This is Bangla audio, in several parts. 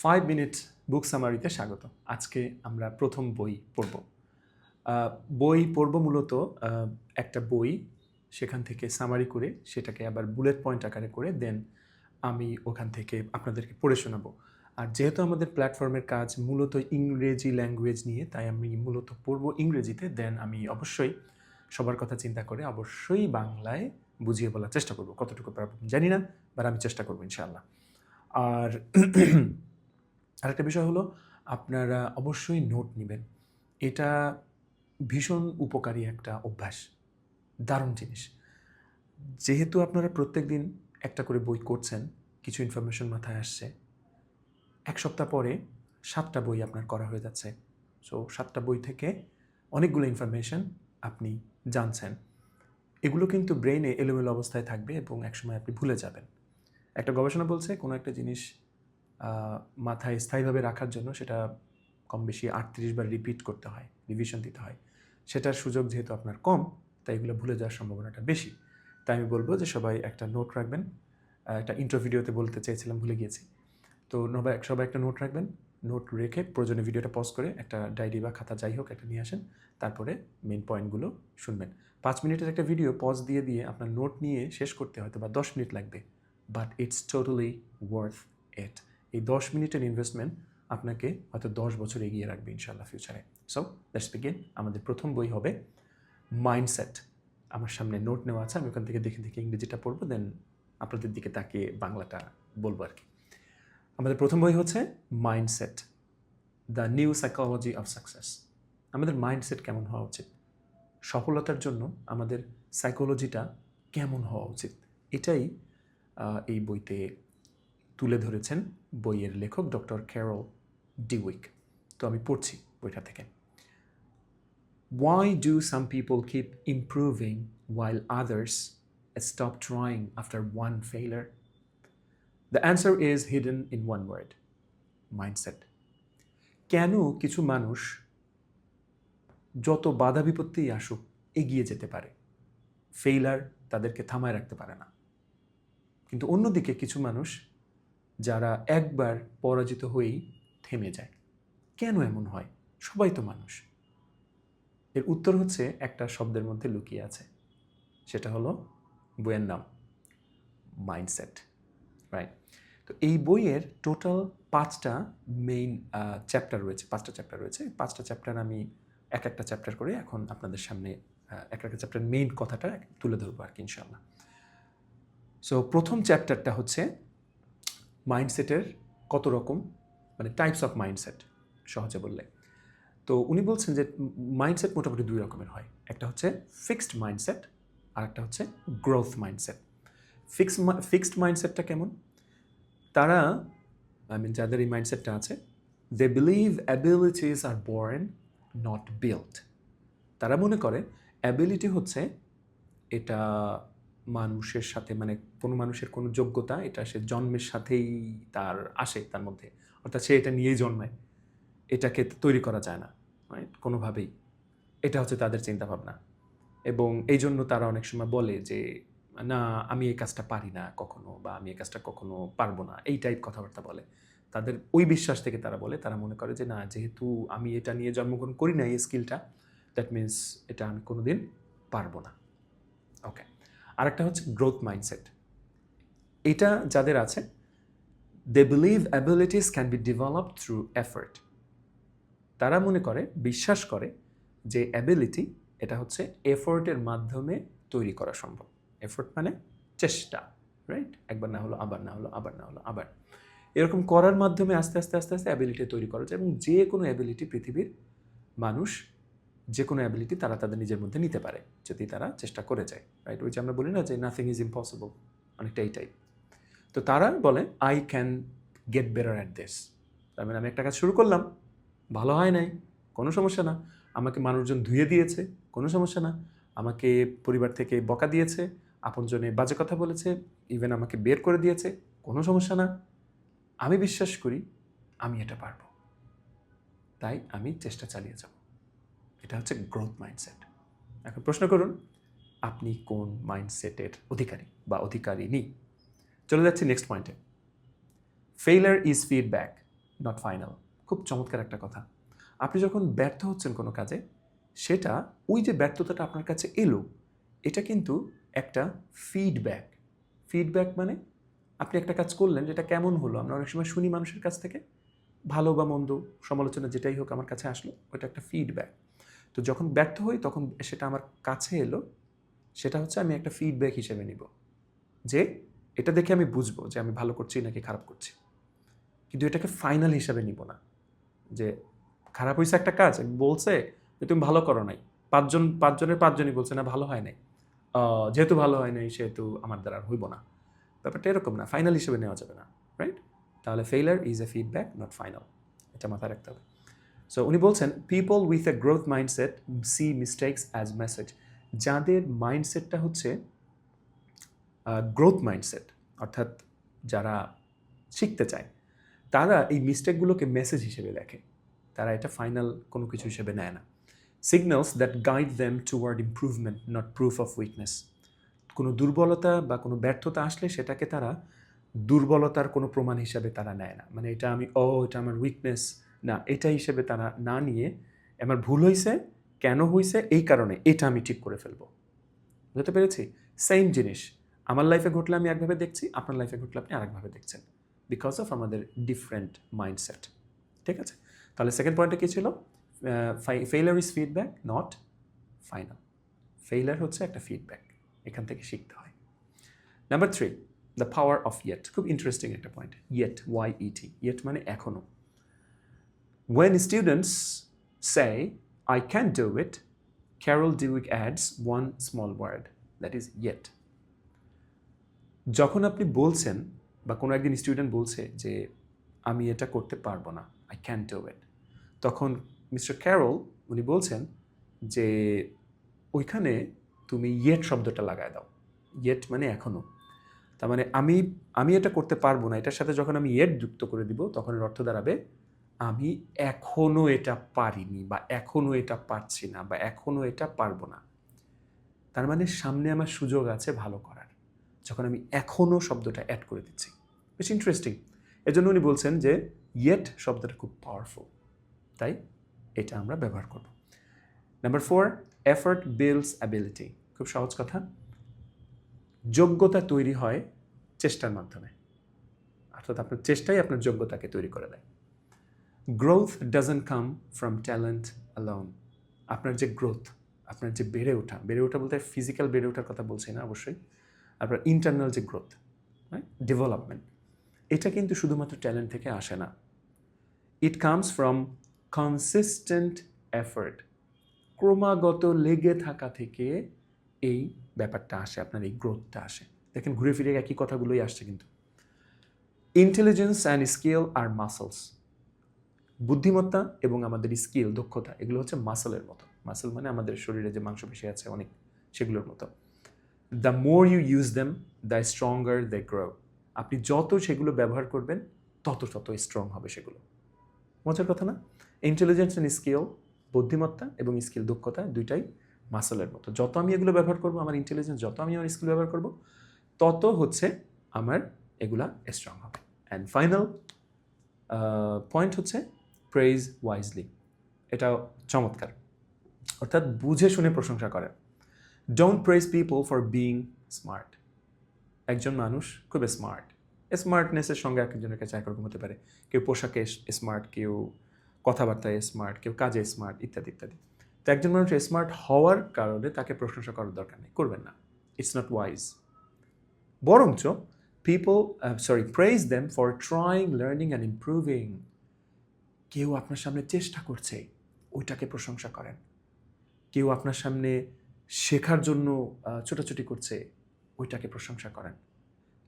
ফাইভ মিনিট বুক সামারিতে স্বাগত। আজকে আমরা প্রথম বই পড়ব। বই পড়ব মূলত একটা বই, সেখান থেকে সামারি করে সেটাকে আবার বুলেট পয়েন্ট আকারে করে দেন আমি ওখান থেকে আপনাদেরকে পড়ে শোনাবো। আর যেহেতু আমাদের প্ল্যাটফর্মের কাজ মূলত ইংরেজি ল্যাঙ্গুয়েজ নিয়ে, তাই আমি মূলত পড়ব ইংরেজিতে দেন আমি অবশ্যই সবার কথা চিন্তা করে অবশ্যই বাংলায় বুঝিয়ে বলার চেষ্টা করব। কতটুকু পারব জানি না বাট আমি চেষ্টা করব ইনশাআল্লাহ। আর আরেকটা বিষয় হলো, আপনারা অবশ্যই নোট নেবেন। এটা ভীষণ উপকারী একটা অভ্যাস। দারুণ জিনিস। যেহেতু আপনারা প্রত্যেক দিন একটা করে বই করছেন, কিছু ইনফরমেশন মাথায় আসছে, এক সপ্তাহ পরে সাতটা বই আপনার করা হয়ে যাচ্ছে। সো সাতটা বই থেকে অনেকগুলো ইনফরমেশন আপনি জানছেন। এগুলো কিন্তু ব্রেনে এলোমেলো অবস্থায় থাকবে এবং একসময় আপনি ভুলে যাবেন। একটা গবেষণা বলছে, কোনো একটা জিনিস মাথায় স্থায়ীভাবে রাখার জন্য সেটা কম বেশি আটত্রিশ বার রিপিট করতে হয় রিভিশন দিতে হয়। সেটার সুযোগ যেহেতু আপনার কম, তাই এগুলো ভুলে যাওয়ার সম্ভাবনাটা বেশি। তাই আমি বলব যে সবাই একটা নোট রাখবেন একটা ইন্টার ভিডিওতে বলতে চেয়েছিলাম, ভুলে গিয়েছি। তো নবাই সবাই একটা নোট রাখবেন নোট রেখে প্রয়োজনে ভিডিওটা পজ করে একটা ডায়েরি বা খাতা যাই হোক একটা নিয়ে আসেন, তারপরে মেন পয়েন্টগুলো শুনবেন। পাঁচ মিনিটের একটা ভিডিও পজ দিয়ে দিয়ে আপনার নোট নিয়ে শেষ করতে হয়তো বা দশ মিনিট লাগবে but it's totally worth it এই দশ মিনিটের ইনভেস্টমেন্ট আপনাকে হয়তো দশ বছর এগিয়ে রাখবে ইনশাল্লাহ ফিউচারে সো লেটস বিগিন আমাদের প্রথম বই হবে মাইন্ডসেট আমার সামনে নোট নেওয়া আছে, আমি ওখান থেকে দেখে দেখে ইংরেজিটা পড়ব দেন আপনাদের দিকে তাকিয়ে বাংলাটা বলব আর কি আমাদের প্রথম বই হচ্ছে mindset the new psychology of success আমাদের মাইন্ডসেট কেমন হওয়া উচিত? সফলতার জন্য আমাদের সাইকোলজিটা কেমন হওয়া উচিত? এটাই এই বইতে তুলে ধরেছেন বইয়ের লেখক ডক্টর ক্যারল ডিউক তো আমি পড়ছি বইটা থেকে। Why do some people keep improving while others stop trying after one failure the answer is hidden in one word mindset কেন কিছু মানুষ যত বাধা বিপত্তি আসুক এগিয়ে যেতে পারে ফেইলার তাদেরকে থামায় রাখতে পারে না। কিন্তু অন্যদিকে কিছু মানুষ যারা একবার পরাজিত হয়েই থেমে যায়। কেন এমন হয়? সবাই তো মানুষ। এর উত্তর হচ্ছে একটা শব্দের মধ্যে লুকিয়ে আছে। সেটা হলো বইয়ের নাম মাইন্ডসেট রাইট তো এই বইয়ের টোটাল পাঁচটা মেইন চ্যাপ্টার রয়েছে, পাঁচটা চ্যাপ্টার রয়েছে। পাঁচটা চ্যাপ্টার আমি এক একটা চ্যাপ্টার করে এখন আপনাদের সামনে এক একটা চ্যাপ্টার মেইন কথাটা তুলে ধরবো আর কি ইনশাল্লাহ সো প্রথম চ্যাপ্টারটা হচ্ছে মাইন্ডসেটের কত রকম? মানে টাইপস অফ মাইন্ডসেট সহজে বললে। তো উনি বলছেন যে মাইন্ডসেট মোটামুটি দুই রকমের হয়। একটা হচ্ছে ফিক্সড মাইন্ডসেট আর একটা হচ্ছে গ্রোথ মাইন্ডসেট ফিক্স ফিক্সড মাইন্ডসেটটা কেমন? তারা আই মিন যাদের এই মাইন্ডসেটটা আছে they believe abilities are born not build তারা মনে করে অ্যাবিলিটি হচ্ছে এটা মানুষের সাথে মানে কোনো মানুষের কোনো যোগ্যতা, এটা সে জন্মের সাথেই তার আসে, তার মধ্যে। অর্থাৎ সে এটা নিয়েই জন্মায়। এটাকে তৈরি করা যায় না কোনোভাবেই। এটা হচ্ছে তাদের চিন্তাভাবনা। এবং এই জন্য তারা অনেক সময় বলে যে, না, আমি এই কাজটা পারি না কখনো বা আমি এই কাজটা কখনো পারব না। এই টাইপ কথাবার্তা বলে। তাদের ওই বিশ্বাস থেকে তারা বলে, তারা মনে করে যে, না, যেহেতু আমি এটা নিয়ে জন্মগ্রহণ করি না এই স্কিলটা দ্যাট মিন্স এটা আমি কোনোদিন পারব না। ওকে আরেকটা হচ্ছে গ্রোথ মাইন্ডসেট এটা যাদের আছে they believe abilities can be develop through effort তারা মনে করে, বিশ্বাস করে যে অ্যাবিলিটি এটা হচ্ছে এফোর্টের মাধ্যমে তৈরি করা সম্ভব। এফোর্ট মানে চেষ্টা রাইট একবার না হলো, আবার না হলো, আবার না হলো, আবার। এরকম করার মাধ্যমে আস্তে আস্তে আস্তে আস্তে অ্যাবিলিটি তৈরি করা যায় এবং যে কোনো অ্যাবিলিটি পৃথিবীর মানুষ যে কোনো অ্যাবিলিটি তারা তাদের নিজের মধ্যে নিতে পারে, যদি তারা চেষ্টা করে যায় রাইট ওই যে আমরা বলি না যে নাথিং ইজ ইম্পসিবল অনেকটা এই টাইপ তো তারা বলে I can get better at this তার মানে আমি একটা কাজ শুরু করলাম, ভালো হয় নাই, কোনো সমস্যা না। আমাকে মানুষজন ধুয়ে দিয়েছে, কোনো সমস্যা না। আমাকে পরিবার থেকে বকা দিয়েছে, আপনজনে বাজে কথা বলেছে ইভেন আমাকে বের করে দিয়েছে, কোনো সমস্যা না। আমি বিশ্বাস করি, আমি এটা পারব। তাই আমি চেষ্টা চালিয়ে যাব। এটা হচ্ছে গ্রোথ মাইন্ডসেট এখন প্রশ্ন করুন, আপনি কোন মাইন্ডসেটের অধিকারী বা অধিকারী অধিকারিনী চলে যাচ্ছি নেক্সট পয়েন্টে failure is feedback not final খুব চমৎকার একটা কথা। আপনি যখন ব্যর্থ হচ্ছেন কোনো কাজে, সেটা ওই যে ব্যর্থতাটা আপনার কাছে এলো, এটা কিন্তু একটা ফিডব্যাক ফিডব্যাক মানে আপনি একটা কাজ করলেন, যেটা কেমন হলো? আমরা অনেক সময় শুনি মানুষের কাছ থেকে, ভালো বা মন্দ, সমালোচনা যেটাই হোক আমার কাছে আসলো, ওটা একটা ফিডব্যাক তো যখন ব্যর্থ হই, তখন সেটা আমার কাছে এলো। সেটা হচ্ছে আমি একটা ফিডব্যাক হিসেবে নিব। যে এটা দেখে আমি বুঝব যে আমি ভালো করছি নাকি খারাপ করছি। কিন্তু এটাকে ফাইনাল হিসাবে নিব না। যে খারাপ হয়েছে একটা কাজ, বলছে যে তুমি ভালো করো নাই। পাঁচজন, পাঁচজনের পাঁচজনই বলছে, না, ভালো হয় নাই। যেহেতু ভালো হয় নাই, সেহেতু আমার দ্বারা আর হইব না। ব্যাপারটা এরকম না ফাইনাল হিসেবে নেওয়া যাবে না রাইট তাহলে failure is a feedback not final এটা মাথায় রাখতে হবে। সো উনি বলছেন people with a growth mindset see mistakes as message যাদের মাইন্ডসেটটা হচ্ছে গ্রোথ মাইন্ডসেট অর্থাৎ যারা শিখতে চায়, তারা এই মিস্টেকগুলোকে মেসেজ হিসেবে দেখে। তারা এটা ফাইনাল কোনো কিছু হিসেবে নেয় না। Signals that guide them toward improvement not proof of weakness কোনো দুর্বলতা বা কোনো ব্যর্থতা আসলে সেটাকে তারা দুর্বলতার কোনো প্রমাণ হিসাবে তারা নেয় না। মানে এটা আমি ও এটা আমার উইকনেস না, এটা হিসেবে তারা না নিয়ে আমার ভুল হয়েছে কেন হয়েছে এই কারণে এটা আমি ঠিক করে ফেলব। বুঝতে পেরেছি? সেম জিনিস। আমার লাইফে ঘটলে আমি একভাবে দেখছি, আপনার লাইফে ঘটলে আপনি আরেকভাবে দেখছেন। বিকজ অফ আমাদের ডিফারেন্ট মাইন্ডসেট ঠিক আছে? তাহলে সেকেন্ড পয়েন্টটা কী ছিল? Failure is feedback not final failure হচ্ছে একটা ফিডব্যাক এখান থেকে শিখতে হয়। Number three the power of yet খুব ইন্টারেস্টিং একটা point yet Y E T yet মানে এখনও When students say, I can't do it, Carol Dweck adds one small word, that is yet. যখন আপনি বলছেন বা কোনো একদিন স্টুডেন্ট বলছে যে আমি এটা করতে পারব না আই ক্যান ডু ইট তখন মিস্টার ক্যারল উনি বলছেন যে ওইখানে তুমি ইয়েট শব্দটা লাগায় দাও ইয়েট মানে এখনও তার মানে আমি আমি এটা করতে পারব না এটার সাথে যখন আমি ইয়েট যুক্ত করে দিব তখন এর অর্থ দাঁড়াবে আমি এখনও এটা পারিনি বা এখনও এটা পারছি না বা এখনও এটা পারব না। তার মানে সামনে আমার সুযোগ আছে ভালো করার। যখন আমি এখনও শব্দটা অ্যাড করে দিচ্ছি। বেশ ইন্টারেস্টিং এজন্য উনি বলছেন যে ইয়েট শব্দটা খুব পাওয়ারফুল তাই এটা আমরা ব্যবহার করব। Number four effort builds ability খুব সহজ কথা। যোগ্যতা তৈরি হয় চেষ্টার মাধ্যমে। অর্থাৎ আপনার চেষ্টাই আপনার যোগ্যতাকে তৈরি করে দেয়। Growth doesn't come from talent alone আপনার যে গ্রোথ আপনার যে বেড়ে ওঠা বেড়ে ওঠা বলতে ফিজিক্যাল বেড়ে ওঠার কথা বলছি না অবশ্যই, আপনার ইন্টারনাল যে গ্রোথ ডেভেলপমেন্ট এটা কিন্তু শুধুমাত্র ট্যালেন্ট থেকে আসে না। It comes from consistent effort ক্রমাগত লেগে থাকা থেকে এই ব্যাপারটা আসে, আপনার এই গ্রোথটা আসে। দেখেন, ঘুরে ফিরে একই কথাগুলোই আসছে কিন্তু। Intelligence and skill R muscles বুদ্ধিমত্তা এবং আমাদের স্কিল, দক্ষতা, এগুলো হচ্ছে মাসলের মতো। মাসল মানে আমাদের শরীরে যে মাংসপেশি আছে অনেক, সেগুলোর মতো। The more you use them the stronger the grow আপনি যত সেগুলো ব্যবহার করবেন, তত তত স্ট্রং হবে সেগুলো। মজার কথা না? ইন্টেলিজেন্স অ্যান্ড স্কিল বুদ্ধিমত্তা এবং স্কিল, দক্ষতা দুইটাই মাসলের মতো। যত আমি এগুলো ব্যবহার করব, আমার ইন্টেলিজেন্স যত আমি আমার স্কিল ব্যবহার করব, তত হচ্ছে আমার এগুলা স্ট্রং হবে। অ্যান্ড ফাইনাল পয়েন্ট হচ্ছে প্রেজ ওয়াইজলি এটা চমৎকার। অর্থাৎ বুঝে শুনে প্রশংসা করে। Don't praise people for being smart একজন মানুষ খুব স্মার্ট স্মার্টনেসের সঙ্গে একজনের কাছে একরকম হতে পারে। কেউ পোশাকে স্মার্ট কেউ কথাবার্তায় স্মার্ট কেউ কাজে স্মার্ট ইত্যাদি ইত্যাদি। তো একজন মানুষ স্মার্ট হওয়ার কারণে তাকে প্রশংসা করার দরকার নেই। করবেন না। ইটস নট ওয়াইজ বরঞ্চ people sorry praise them for trying learning and improving কেউ আপনার সামনে চেষ্টা করছে ওইটাকে প্রশংসা করেন। কেউ আপনার সামনে শেখার জন্য ছোটাছুটি করছে ওইটাকে প্রশংসা করেন।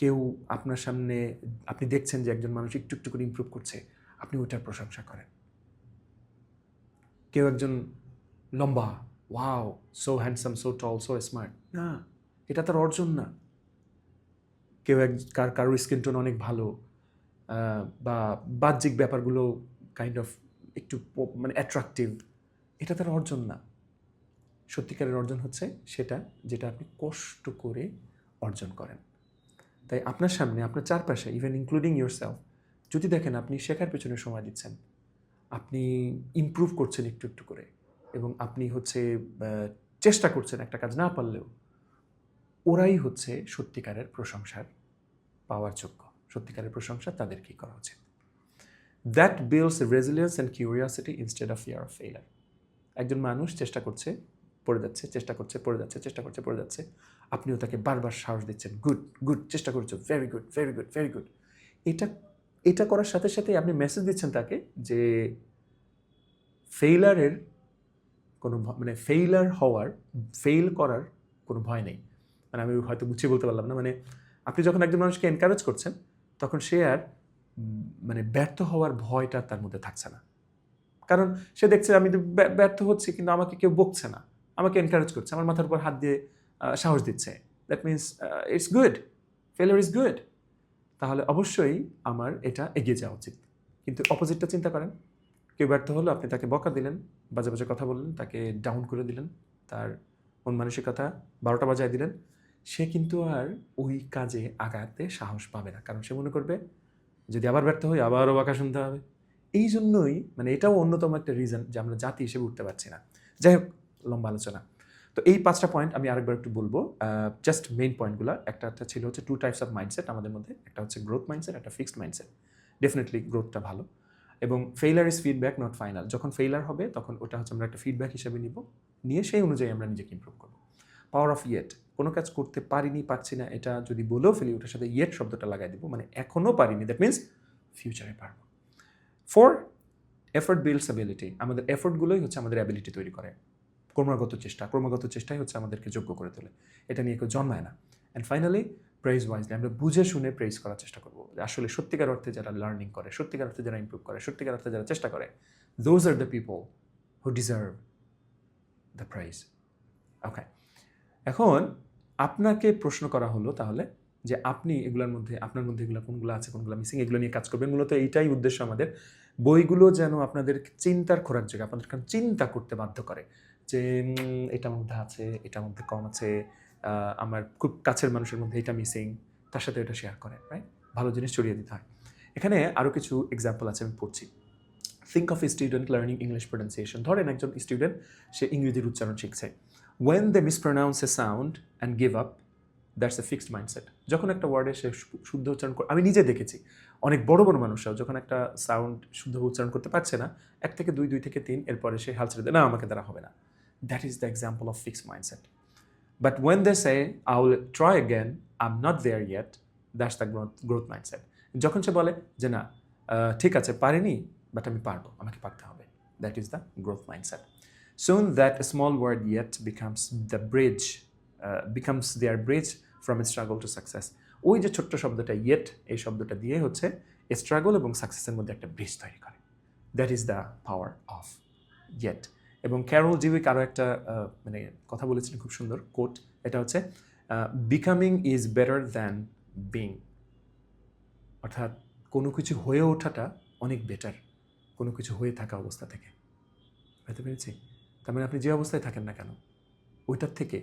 কেউ আপনার সামনে, আপনি দেখছেন যে একজন মানুষ একটু একটু করে ইমপ্রুভ করছে, আপনি ওইটার প্রশংসা করেন। কেউ একজন লম্বা wow so handsome so tall so smart না, এটা তার অর্জন না। কেউ এক, কার, কারোর স্কিন টোন অনেক ভালো বা বাহ্যিক ব্যাপারগুলো কাইন্ড অফ একটু মানে অ্যাট্রাকটিভ এটা তার অর্জন না। সত্যিকারের অর্জন হচ্ছে সেটা যেটা আপনি কষ্ট করে অর্জন করেন। তাই আপনার সামনে, আপনার চারপাশে ইভেন ইনক্লুডিং ইয়োর সেলফ যদি দেখেন আপনি শেখার পেছনে সময় দিচ্ছেন, আপনি ইমপ্রুভ করছেন একটু একটু করে, এবং আপনি হচ্ছে চেষ্টা করছেন একটা কাজ না পারলেও, ওরাই হচ্ছে সত্যিকারের প্রশংসার পাওয়ার যোগ্য। সত্যিকারের প্রশংসা তাদেরকেই করা উচিত। That builds resilience and curiosity instead of fear of failure একজন মানুষ চেষ্টা করছে, পড়ে যাচ্ছে, চেষ্টা করছে, পড়ে যাচ্ছে, চেষ্টা করছে, পড়ে যাচ্ছে। আপনিও তাকে বারবার সাহস দিচ্ছেন, গুড গুড, চেষ্টা করছ very good very good very good এটা এটা করার সাথে সাথে আপনি মেসেজ দিচ্ছেন তাকে যে ফেইলারের কোনো মানে ফেইলার হওয়ার ফেইল করার কোনো ভয় নেই। মানে আমি হয়তো গুছিয়ে বলতে পারলাম না। মানে আপনি যখন একজন মানুষকে এনকারেজ করছেন, তখন সে আর মানে ব্যর্থ হওয়ার ভয়টা তার মধ্যে থাকছে না। কারণ সে দেখছে আমি ব্যর্থ হচ্ছি কিন্তু আমাকে কেউ বকছে না। আমাকে এনকারেজ করছে, আমার মাথার উপর হাত দিয়ে সাহস দিচ্ছে। That means it's good failure is good তাহলে অবশ্যই আমার এটা এগিয়ে যাওয়া উচিত। কিন্তু অপোজিটটা চিন্তা করেন। কেউ ব্যর্থ হলো, আপনি তাকে বকা দিলেন, বাজে বাজে কথা বললেন, তাকে ডাউন করে দিলেন, তার মন মানসিকতা বারোটা বাজায় দিলেন। সে কিন্তু আর ওই কাজে আগাতে সাহস পাবে না। কারণ সে মনে করবে যদি আবার ব্যর্থ হই, আবারও বকা শুনতে হবে। এই জন্যই মানে এটাও অন্যতম একটা রিজন যে আমরা জাতি হিসেবে উঠতে পারছি না। যাই হোক, লম্বা আলোচনা। তো এই পাঁচটা পয়েন্ট আমি আরেকবার একটু বলব। জাস্ট মেইন পয়েন্টগুলো একটা একটা ছিল হচ্ছে টু টাইপস অফ মাইন্ডসেট আমাদের মধ্যে। একটা হচ্ছে গ্রোথ মাইন্ডসেট একটা ফিক্সড মাইন্ডসেট ডেফিনেটলি গ্রোথটা ভালো। এবং failure is feedback not final যখন ফেইলার হবে, তখন ওটা হচ্ছে আমরা একটা ফিডব্যাক হিসেবে নিব। নিয়ে সেই অনুযায়ী আমরা নিজেকে ইমপ্রুভ করব। পাওয়ার অফ ইয়েট কোনো কাজ করতে পারিনি, পারছি না, এটা যদি বলেও ফেলি, ওটার সাথে ইয়েট শব্দটা লাগাই দেবো মানে এখনও পারিনি দ্যাট মিনস ফিউচারে পারব। ফোর এফোর্ট বিল্ডস অ্যাবিলিটি আমাদের এফোর্টগুলোই হচ্ছে আমাদের অ্যাবিলিটি তৈরি করে। ক্রমাগত চেষ্টা, ক্রমাগত চেষ্টাই হচ্ছে আমাদেরকে যোগ্য করে তোলে। এটা নিয়ে কেউ জন্মায় না। অ্যান্ড ফাইনালি প্রেইজ ওয়াইজলি আমরা বুঝে শুনে প্রেইজ করার চেষ্টা করব। যে আসলে সত্যিকার অর্থে যারা লার্নিং করে, সত্যিকার অর্থে যারা ইমপ্রুভ করে, সত্যিকার অর্থে যারা চেষ্টা করে those are the people who deserve the prize okay এখন আপনাকে প্রশ্ন করা হলো তাহলে যে আপনি এগুলোর মধ্যে, আপনার মধ্যে এগুলো কোনগুলো আছে, কোনগুলো মিসিং এগুলো নিয়ে কাজ করবেন। মূলত এইটাই উদ্দেশ্য আমাদের। বইগুলো যেন আপনাদের চিন্তার খোরাক জায়গা আপনাদের কারণ চিন্তা করতে বাধ্য করে যে এটার মধ্যে আছে, এটার মধ্যে কম আছে আমার খুব কাছের মানুষের মধ্যে এটা মিসিং তার সাথে এটা শেয়ার করে রাইট ভালো জিনিস ছড়িয়ে দিতে হয়। এখানে আরও কিছু এক্সাম্পল আছে আমি পড়ছি। Think of student learning English pronunciation ধরেন একজন স্টুডেন্ট সে ইংরেজির উচ্চারণ শিখছে। When they mispronounce a sound and give up that's a fixed mindset যখন একটা ওয়ার্ডে সে শুদ্ধ উচ্চারণ করে, আমি নিজে দেখেছি, অনেক বড় বড় মানুষরাও যখন একটা সাউন্ড শুদ্ধ উচ্চারণ করতে পারছে না, এক থেকে দুই দুই থেকে তিন, এরপরে সে হাল ছেড়ে দেয়, না, আমাকে দ্বারা হবে না। That is the example of fixed mindset but when they say I will try again I am not there yet that's the growth growth mindset যখন সে বলে যে, না ঠিক আছে, পারিনি বাট আমি পারব, আমাকে পারতে হবে that is the growth mindset soon that small word yet becomes the bridge uh, becomes their bridge from struggle to success. ওই যে ছোট্ট শব্দটা ইয়েট এই শব্দটা দিয়ে হচ্ছে স্ট্রাগল এবং সাকসেসের মধ্যে একটা ব্রিজ তৈরি করে। That is the power of yet এবং ক্যারল জিউইক আরও একটা মানে কথা বলেছিলেন খুব সুন্দর কোট এটা হচ্ছে becoming is better than being অর্থাৎ কোনো কিছু হয়ে ওঠাটা অনেক বেটার কোনো কিছু হয়ে থাকা অবস্থা থেকে। বুঝতে পেরেছি? তার মানে আপনি যে অবস্থায় থাকেন না কেন, ওইটার থেকে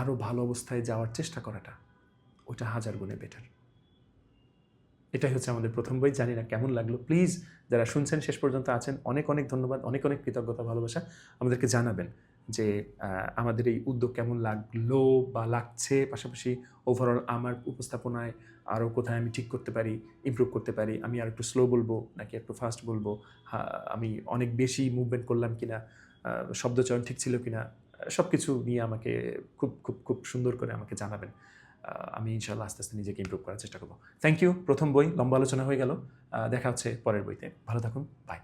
আরও ভালো অবস্থায় যাওয়ার চেষ্টা করাটা ওইটা হাজার গুণে বেটার এটাই হচ্ছে আমাদের প্রথম বই, জানি না কেমন লাগল। প্লিজ যারা শুনছেন, শেষ পর্যন্ত আছেন, অনেক অনেক ধন্যবাদ, অনেক অনেক কৃতজ্ঞতা, ভালোবাসা আমাদেরকে জানাবেন যে আমাদের এই উদ্যোগ কেমন লাগল বা লাগছে। পাশাপাশি ওভারঅল আমার উপস্থাপনায় আরও কোথায় আমি ঠিক করতে পারি ইমপ্রুভ করতে পারি, আমি আর একটু স্লো বলব নাকি একটু ফাস্ট বলব? আমি অনেক বেশি মুভমেন্ট করলাম কিনা শব্দচয়ন ঠিক ছিল কি না সব কিছু নিয়ে আমাকে খুব খুব খুব সুন্দর করে আমাকে জানাবেন। আমি ইনশাল্লাহ আস্তে আস্তে নিজেকে ইম্প্রুভ করার চেষ্টা করব। থ্যাংক ইউ প্রথম বই লম্বা আলোচনা হয়ে গেল। দেখা হচ্ছে পরের বইতে। ভালো থাকুন। বাই